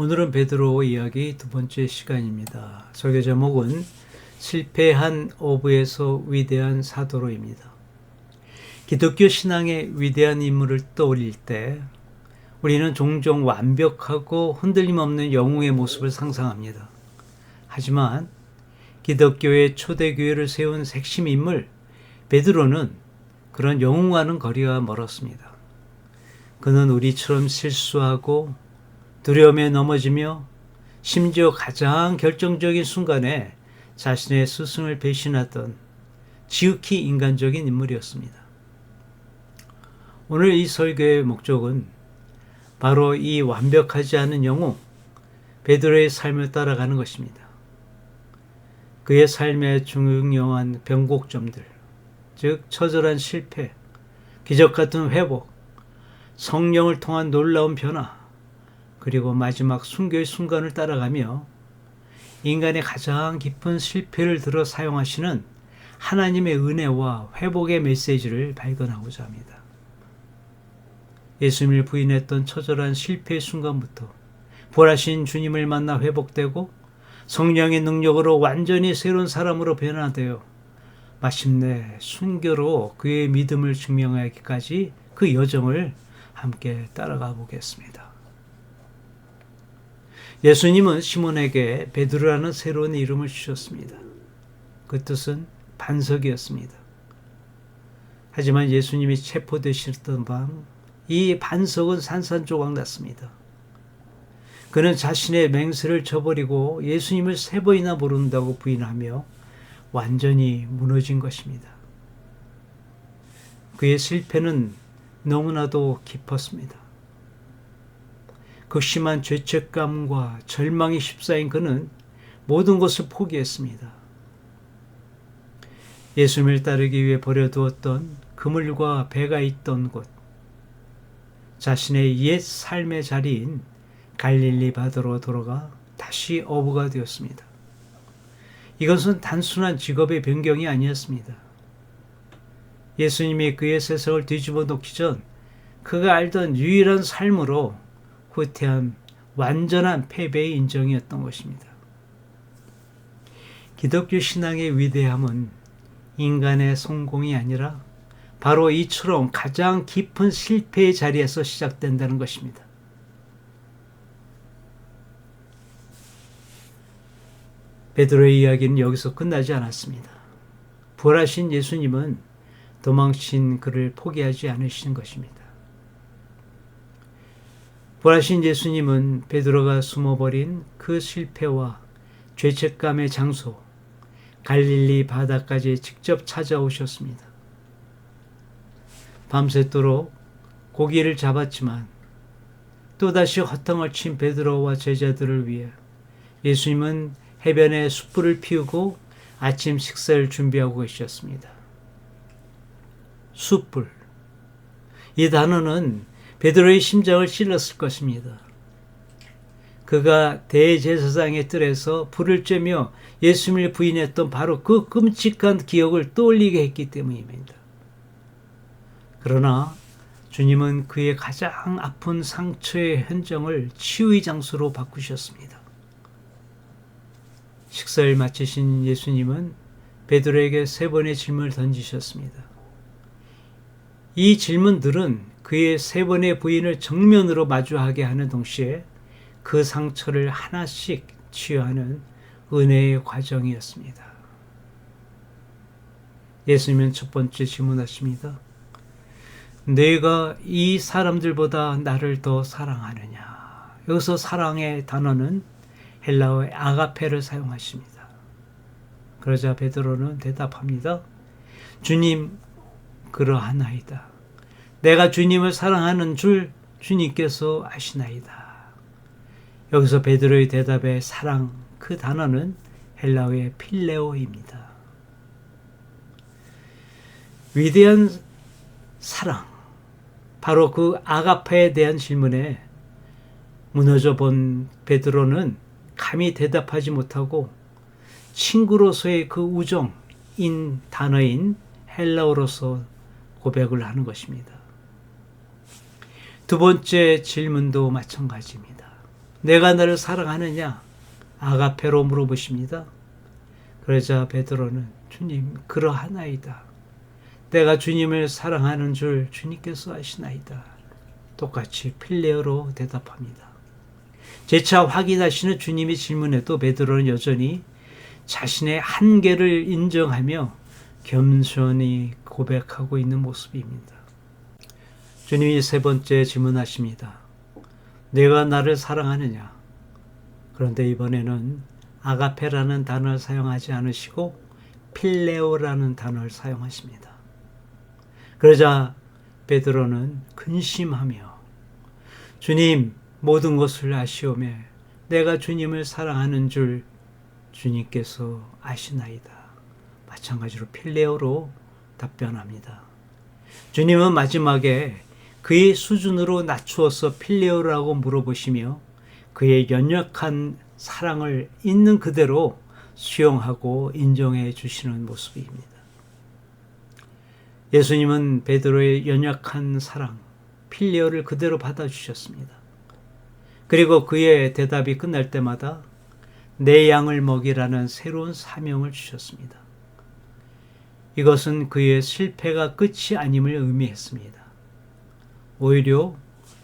오늘은 베드로 이야기 두 번째 시간입니다. 설교 제목은 실패한 오브에서 위대한 사도로입니다. 기독교 신앙의 위대한 인물을 떠올릴 때 우리는 종종 완벽하고 흔들림 없는 영웅의 모습을 상상합니다. 하지만 기독교의 초대 교회를 세운 핵심 인물 베드로는 그런 영웅과는 거리가 멀었습니다. 그는 우리처럼 실수하고 두려움에 넘어지며 심지어 가장 결정적인 순간에 자신의 스승을 배신하던 지극히 인간적인 인물이었습니다. 오늘 이 설교의 목적은 바로 이 완벽하지 않은 영웅 베드로의 삶을 따라가는 것입니다. 그의 삶의 중요한 변곡점들, 즉 처절한 실패, 기적 같은 회복, 성령을 통한 놀라운 변화, 그리고 마지막 순교의 순간을 따라가며 인간의 가장 깊은 실패를 들어 사용하시는 하나님의 은혜와 회복의 메시지를 발견하고자 합니다. 예수님을 부인했던 처절한 실패의 순간부터 부활하신 주님을 만나 회복되고 성령의 능력으로 완전히 새로운 사람으로 변화되어 마침내 순교로 그의 믿음을 증명하기까지 그 여정을 함께 따라가 보겠습니다. 예수님은 시몬에게 베드로라는 새로운 이름을 주셨습니다. 그 뜻은 반석이었습니다. 하지만 예수님이 체포되셨던 밤, 이 반석은 산산조각 났습니다. 그는 자신의 맹세를 저버리고 예수님을 세 번이나 모른다고 부인하며 완전히 무너진 것입니다. 그의 실패는 너무나도 깊었습니다. 그 심한 죄책감과 절망이 휩싸인 그는 모든 것을 포기했습니다. 예수님을 따르기 위해 버려두었던 그물과 배가 있던 곳, 자신의 옛 삶의 자리인 갈릴리 바다로 돌아가 다시 어부가 되었습니다. 이것은 단순한 직업의 변경이 아니었습니다. 예수님이 그의 세상을 뒤집어 놓기 전 그가 알던 유일한 삶으로 후퇴한 완전한 패배의 인정이었던 것입니다. 기독교 신앙의 위대함은 인간의 성공이 아니라 바로 이처럼 가장 깊은 실패의 자리에서 시작된다는 것입니다. 베드로의 이야기는 여기서 끝나지 않았습니다. 부활하신 예수님은 도망친 그를 포기하지 않으시는 것입니다. 부활하신 예수님은 베드로가 숨어버린 그 실패와 죄책감의 장소 갈릴리 바다까지 직접 찾아오셨습니다. 밤새도록 고기를 잡았지만 또다시 허탕을 친 베드로와 제자들을 위해 예수님은 해변에 숯불을 피우고 아침 식사를 준비하고 계셨습니다. 숯불. 이 단어는 베드로의 심장을 찔렀을 것입니다. 그가 대제사장의 뜰에서 불을 쬐며 예수님을 부인했던 바로 그 끔찍한 기억을 떠올리게 했기 때문입니다. 그러나 주님은 그의 가장 아픈 상처의 현장을 치유의 장소로 바꾸셨습니다. 식사를 마치신 예수님은 베드로에게 세 번의 질문을 던지셨습니다. 이 질문들은 그의 세 번의 부인을 정면으로 마주하게 하는 동시에 그 상처를 하나씩 치유하는 은혜의 과정이었습니다. 예수님은 첫 번째 질문하십니다. 내가 이 사람들보다 나를 더 사랑하느냐? 여기서 사랑의 단어는 헬라어의 아가페를 사용하십니다. 그러자 베드로는 대답합니다. 주님, 그러하나이다. 내가 주님을 사랑하는 줄 주님께서 아시나이다. 여기서 베드로의 대답에 사랑 그 단어는 헬라어의 필레오입니다. 위대한 사랑 바로 그 아가파에 대한 질문에 무너져 본 베드로는 감히 대답하지 못하고 친구로서의 그 우정인 단어인 헬라어로서 고백을 하는 것입니다. 두 번째 질문도 마찬가지입니다. 내가 너를 사랑하느냐? 아가페로 물어보십니다. 그러자 베드로는 주님 그러하나이다. 내가 주님을 사랑하는 줄 주님께서 아시나이다. 똑같이 필레어로 대답합니다. 재차 확인하시는 주님의 질문에도 베드로는 여전히 자신의 한계를 인정하며 겸손히 고백하고 있는 모습입니다. 주님이 세 번째 질문하십니다. 내가 나를 사랑하느냐? 그런데 이번에는 아가페라는 단어를 사용하지 않으시고 필레오라는 단어를 사용하십니다. 그러자 베드로는 근심하며 주님 모든 것을 아시오매 내가 주님을 사랑하는 줄 주님께서 아시나이다. 마찬가지로 필레오로 답변합니다. 주님은 마지막에 그의 수준으로 낮추어서 필레오라고 물어보시며 그의 연약한 사랑을 있는 그대로 수용하고 인정해 주시는 모습입니다. 예수님은 베드로의 연약한 사랑, 필레오를 그대로 받아주셨습니다. 그리고 그의 대답이 끝날 때마다 내 양을 먹이라는 새로운 사명을 주셨습니다. 이것은 그의 실패가 끝이 아님을 의미했습니다. 오히려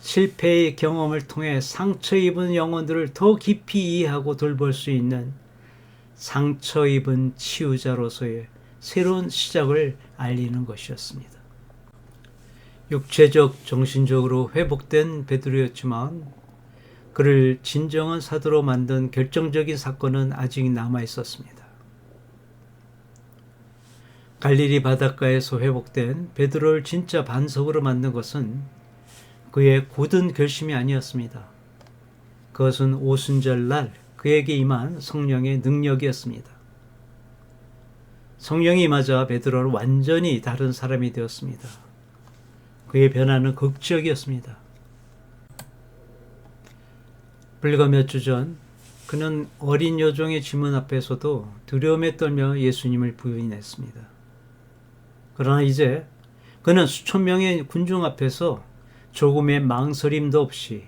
실패의 경험을 통해 상처 입은 영혼들을 더 깊이 이해하고 돌볼 수 있는 상처 입은 치유자로서의 새로운 시작을 알리는 것이었습니다. 육체적, 정신적으로 회복된 베드로였지만 그를 진정한 사도로 만든 결정적인 사건은 아직 남아 있었습니다. 갈릴리 바닷가에서 회복된 베드로를 진짜 반석으로 만든 것은 그의 굳은 결심이 아니었습니다. 그것은 오순절 날 그에게 임한 성령의 능력이었습니다. 성령이 임하자 베드로는 완전히 다른 사람이 되었습니다. 그의 변화는 극적이었습니다. 불과 몇 주 전 그는 어린 여종의 지문 앞에서도 두려움에 떨며 예수님을 부인했습니다. 그러나 이제 그는 수천 명의 군중 앞에서 조금의 망설임도 없이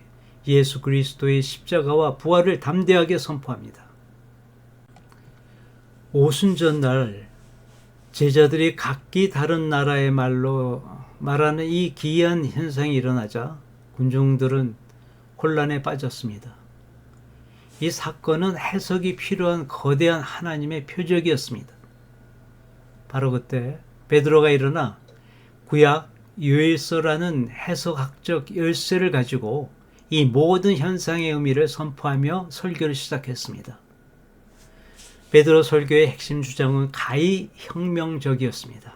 예수 그리스도의 십자가와 부활을 담대하게 선포합니다. 오순절 날 제자들이 각기 다른 나라의 말로 말하는 이 기이한 현상이 일어나자 군중들은 혼란에 빠졌습니다. 이 사건은 해석이 필요한 거대한 하나님의 표적이었습니다. 바로 그때 베드로가 일어나 구약 유일서라는 해석학적 열쇠를 가지고 이 모든 현상의 의미를 선포하며 설교를 시작했습니다. 베드로 설교의 핵심 주장은 가히 혁명적이었습니다.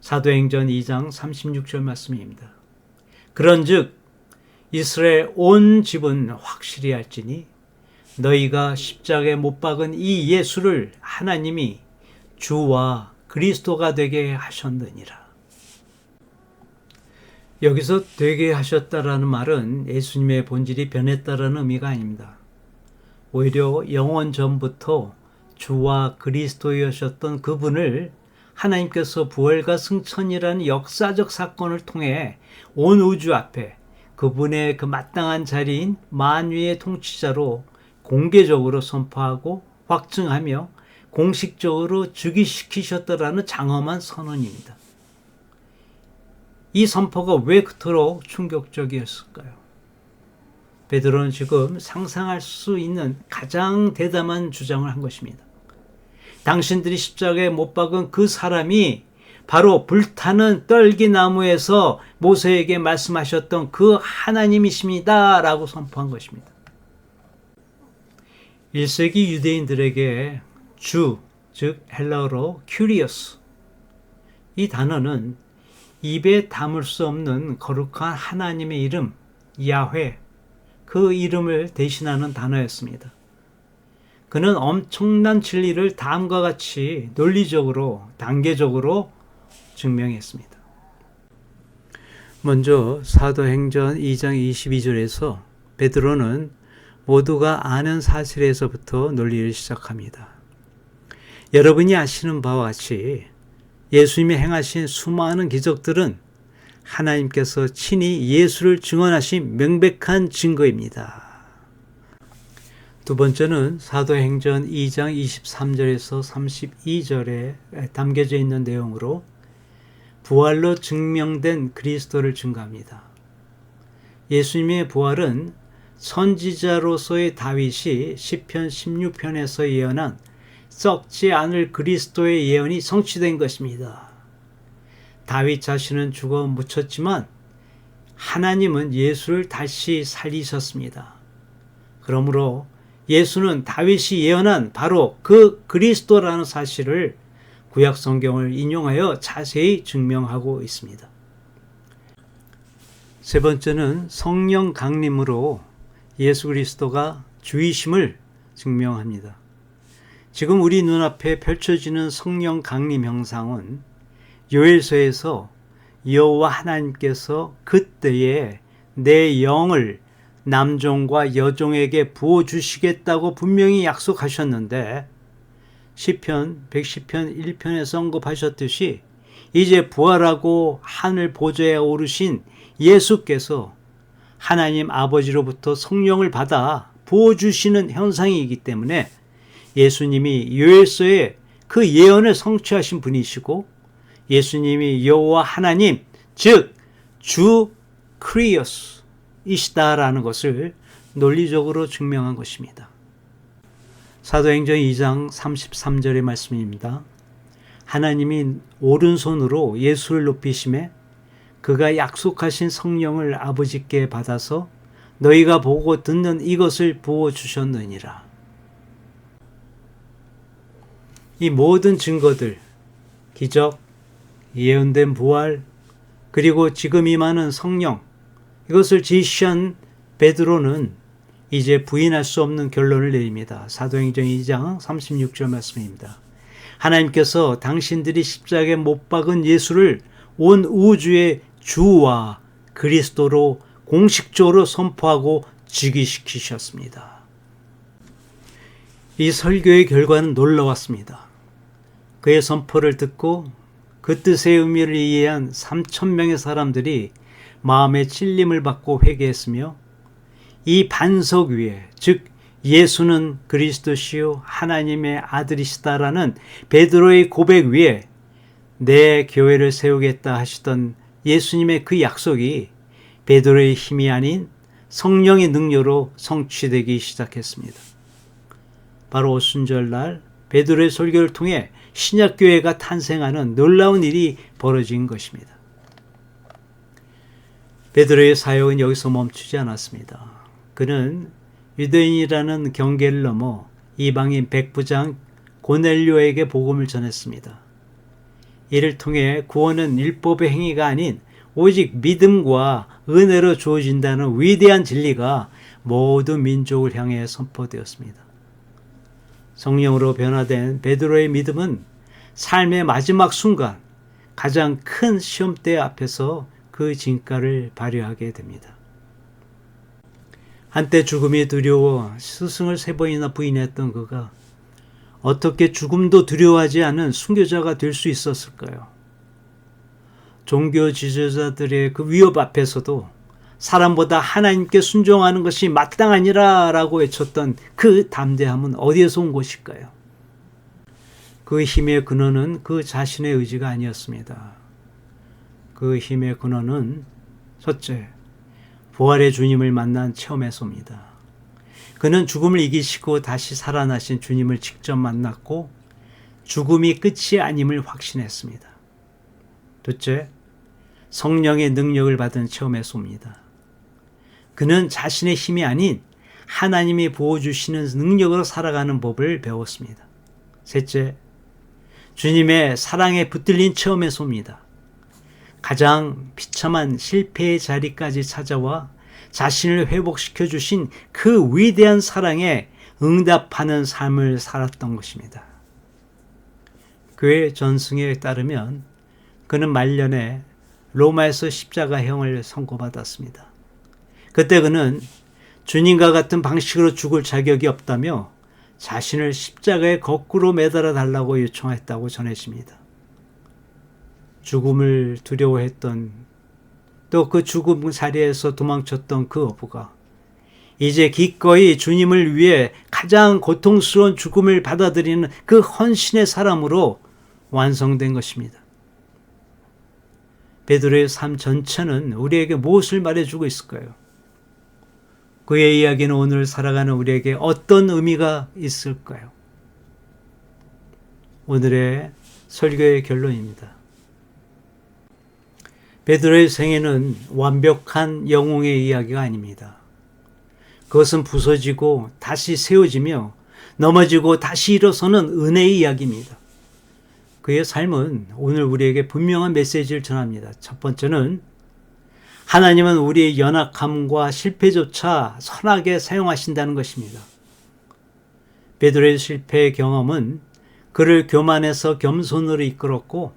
사도행전 2장 36절 말씀입니다. 그런즉 이스라엘 온 집은 확실히 알지니 너희가 십자가에 못 박은 이 예수를 하나님이 주와 그리스도가 되게 하셨느니라. 여기서 되게 하셨다라는 말은 예수님의 본질이 변했다라는 의미가 아닙니다. 오히려 영원 전부터 주와 그리스도이셨던 그분을 하나님께서 부활과 승천이라는 역사적 사건을 통해 온 우주 앞에 그분의 그 마땅한 자리인 만위의 통치자로 공개적으로 선포하고 확증하며 공식적으로 즉위시키셨다라는 장엄한 선언입니다. 이 선포가 왜 그토록 충격적이었을까요? 베드로는 지금 상상할 수 있는 가장 대담한 주장을 한 것입니다. 당신들이 십자가에 못 박은 그 사람이 바로 불타는 떨기나무에서 모세에게 말씀하셨던 그 하나님이십니다. 라고 선포한 것입니다. 1세기 유대인들에게 주, 즉 헬라어로 큐리어스. 이 단어는 입에 담을 수 없는 거룩한 하나님의 이름, 야훼, 그 이름을 대신하는 단어였습니다. 그는 엄청난 진리를 다음과 같이 논리적으로, 단계적으로 증명했습니다. 먼저 사도행전 2장 22절에서 베드로는 모두가 아는 사실에서부터 논리를 시작합니다. 여러분이 아시는 바와 같이 예수님이 행하신 수많은 기적들은 하나님께서 친히 예수를 증언하신 명백한 증거입니다. 두 번째는 사도행전 2장 23절에서 32절에 담겨져 있는 내용으로 부활로 증명된 그리스도를 증가합니다. 예수님의 부활은 선지자로서의 다윗이 시편 16편에서 예언한 썩지 않을 그리스도의 예언이 성취된 것입니다. 다윗 자신은 죽어 묻혔지만 하나님은 예수를 다시 살리셨습니다. 그러므로 예수는 다윗이 예언한 바로 그 그리스도라는 사실을 구약 성경을 인용하여 자세히 증명하고 있습니다. 세 번째는 성령 강림으로 예수 그리스도가 주이심을 증명합니다. 지금 우리 눈앞에 펼쳐지는 성령 강림 형상은 요엘서에서 여호와 하나님께서 그때에 내 영을 남종과 여종에게 부어 주시겠다고 분명히 약속하셨는데 시편 110편 1편에서 언급하셨듯이 이제 부활하고 하늘 보좌에 오르신 예수께서 하나님 아버지로부터 성령을 받아 부어 주시는 현상이기 때문에 예수님이 요엘서에 그 예언을 성취하신 분이시고 예수님이 여호와 하나님 즉 주 크리어스 이시다라는 것을 논리적으로 증명한 것입니다. 사도행전 2장 33절의 말씀입니다. 하나님이 오른손으로 예수를 높이심에 그가 약속하신 성령을 아버지께 받아서 너희가 보고 듣는 이것을 부어 주셨느니라. 이 모든 증거들, 기적, 예언된 부활, 그리고 지금 임하는 성령, 이것을 지시한 베드로는 이제 부인할 수 없는 결론을 내립니다. 사도행전 2장 36절 말씀입니다. 하나님께서 당신들이 십자가에 못 박은 예수를 온 우주의 주와 그리스도로 공식적으로 선포하고 즉위시키셨습니다. 이 설교의 결과는 놀라웠습니다. 그의 선포를 듣고 그 뜻의 의미를 이해한 3천 명의 사람들이 마음의 찔림을 받고 회개했으며 이 반석 위에 즉 예수는 그리스도시요 하나님의 아들이시다라는 베드로의 고백 위에 내 교회를 세우겠다 하시던 예수님의 그 약속이 베드로의 힘이 아닌 성령의 능력으로 성취되기 시작했습니다. 바로 오순절날 베드로의 설교를 통해 신약교회가 탄생하는 놀라운 일이 벌어진 것입니다. 베드로의 사역은 여기서 멈추지 않았습니다. 그는 유대인이라는 경계를 넘어 이방인 백부장 고넬료에게 복음을 전했습니다. 이를 통해 구원은 율법의 행위가 아닌 오직 믿음과 은혜로 주어진다는 위대한 진리가 모든 민족을 향해 선포되었습니다. 성령으로 변화된 베드로의 믿음은 삶의 마지막 순간 가장 큰 시험대 앞에서 그 진가를 발휘하게 됩니다. 한때 죽음이 두려워 스승을 세 번이나 부인했던 그가 어떻게 죽음도 두려워하지 않은 순교자가 될 수 있었을까요? 종교 지도자들의 그 위협 앞에서도 사람보다 하나님께 순종하는 것이 마땅하니라 라고 외쳤던 그 담대함은 어디에서 온 것일까요? 그 힘의 근원은 그 자신의 의지가 아니었습니다. 그 힘의 근원은 첫째, 부활의 주님을 만난 체험에서입니다. 그는 죽음을 이기시고 다시 살아나신 주님을 직접 만났고 죽음이 끝이 아님을 확신했습니다. 둘째, 성령의 능력을 받은 체험에서입니다. 그는 자신의 힘이 아닌 하나님이 부어주시는 능력으로 살아가는 법을 배웠습니다. 셋째, 주님의 사랑에 붙들린 체험에서입니다. 가장 비참한 실패의 자리까지 찾아와 자신을 회복시켜 주신 그 위대한 사랑에 응답하는 삶을 살았던 것입니다. 그의 전승에 따르면 그는 말년에 로마에서 십자가형을 선고받았습니다. 그때 그는 주님과 같은 방식으로 죽을 자격이 없다며 자신을 십자가에 거꾸로 매달아 달라고 요청했다고 전해집니다. 죽음을 두려워했던 또 그 죽음 자리에서 도망쳤던 그 어부가 이제 기꺼이 주님을 위해 가장 고통스러운 죽음을 받아들이는 그 헌신의 사람으로 완성된 것입니다. 베드로의 삶 전체는 우리에게 무엇을 말해주고 있을까요? 그의 이야기는 오늘 살아가는 우리에게 어떤 의미가 있을까요? 오늘의 설교의 결론입니다. 베드로의 생애는 완벽한 영웅의 이야기가 아닙니다. 그것은 부서지고 다시 세워지며 넘어지고 다시 일어서는 은혜의 이야기입니다. 그의 삶은 오늘 우리에게 분명한 메시지를 전합니다. 첫 번째는 하나님은 우리의 연약함과 실패조차 선하게 사용하신다는 것입니다. 베드로의 실패의 경험은 그를 교만해서 겸손으로 이끌었고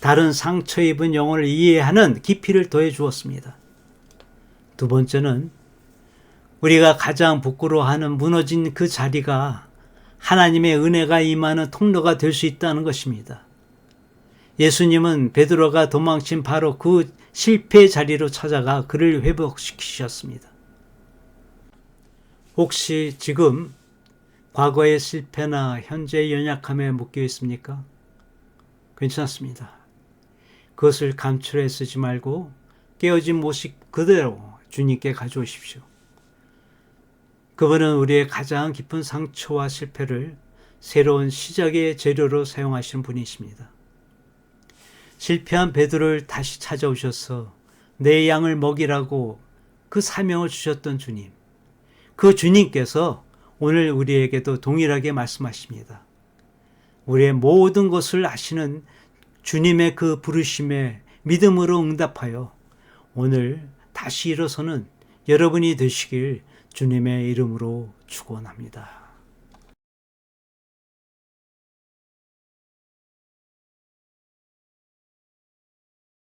다른 상처 입은 영혼을 이해하는 깊이를 더해 주었습니다. 두 번째는 우리가 가장 부끄러워하는 무너진 그 자리가 하나님의 은혜가 임하는 통로가 될 수 있다는 것입니다. 예수님은 베드로가 도망친 바로 그 실패 자리로 찾아가 그를 회복시키셨습니다. 혹시 지금 과거의 실패나 현재의 연약함에 묶여 있습니까? 괜찮습니다. 그것을 감출해 쓰지 말고 깨어진 모습 그대로 주님께 가져오십시오. 그분은 우리의 가장 깊은 상처와 실패를 새로운 시작의 재료로 사용하시는 분이십니다. 실패한 베드로를 다시 찾아오셔서 내 양을 먹이라고 그 사명을 주셨던 주님. 그 주님께서 오늘 우리에게도 동일하게 말씀하십니다. 우리의 모든 것을 아시는 주님의 그 부르심에 믿음으로 응답하여 오늘 다시 일어서는 여러분이 되시길 주님의 이름으로 축원합니다.